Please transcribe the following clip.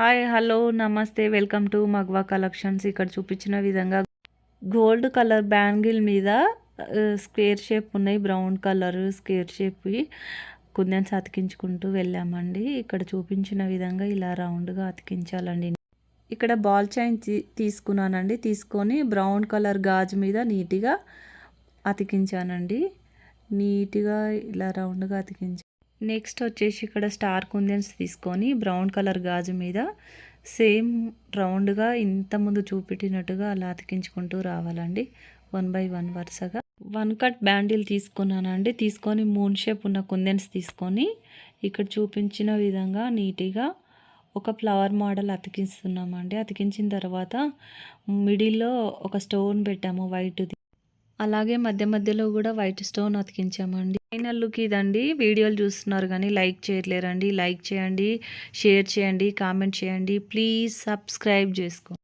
Hi hello నమస్తే welcome to Magwa collections. ఇక్కడ చూపించిన విధంగా గోల్డ్ కలర్ బ్యాంగిల్ మీద స్క్వేర్ షేప్ ఉన్నాయి బ్రౌన్ కలర్ స్క్వేర్ షేప్వి కుందన్స్ అతికించుకుంటూ వెళ్ళామండి. ఇక్కడ చూపించిన విధంగా ఇలా రౌండ్గా అతికించాలండి. ఇక్కడ బాల్ చైన్ తీ- తీసుకున్నానండి. తీసుకొని బ్రౌన్ కలర్ గాజు మీద నీట్గా అతికించానండి. నీట్గా ఇలా రౌండ్గా అతికించాను నెక్స్ట్ వచ్చేసి ఇక్కడ స్టార్ కుందన్స్ తీసుకొని బ్రౌన్ కలర్ గాజు మీద సేమ్ రౌండ్గా ఇంత ముందు చూపెట్టినట్టుగా అలా అతికించుకుంటూ రావాలండి. వన్ బై వన్ వరుసగా. వన్ కట్ బ్యాండిల్ తీసుకున్నానండి. తీసుకొని మూన్ షేప్ ఉన్న కుందన్స్ తీసుకొని ఇక్కడ చూపించిన విధంగా నీట్గా ఒక ఫ్లవర్ మోడల్ అతికిస్తున్నామండి. అతికించిన తర్వాత మిడిల్లో ఒక స్టోన్ పెట్టాము వైట్ది. అలాగే మధ్య మధ్యలో కూడా వైట్ స్టోన్ అతికించామండి. ఫైనల్ లుక్ ఇదండి. వీడియోలు చూస్తున్నారు కానీ లైక్ చేయట్లేరండి. లైక్ చేయండి షేర్ చేయండి కామెంట్ చేయండి. ప్లీజ్ సబ్స్క్రైబ్ చేసుకోండి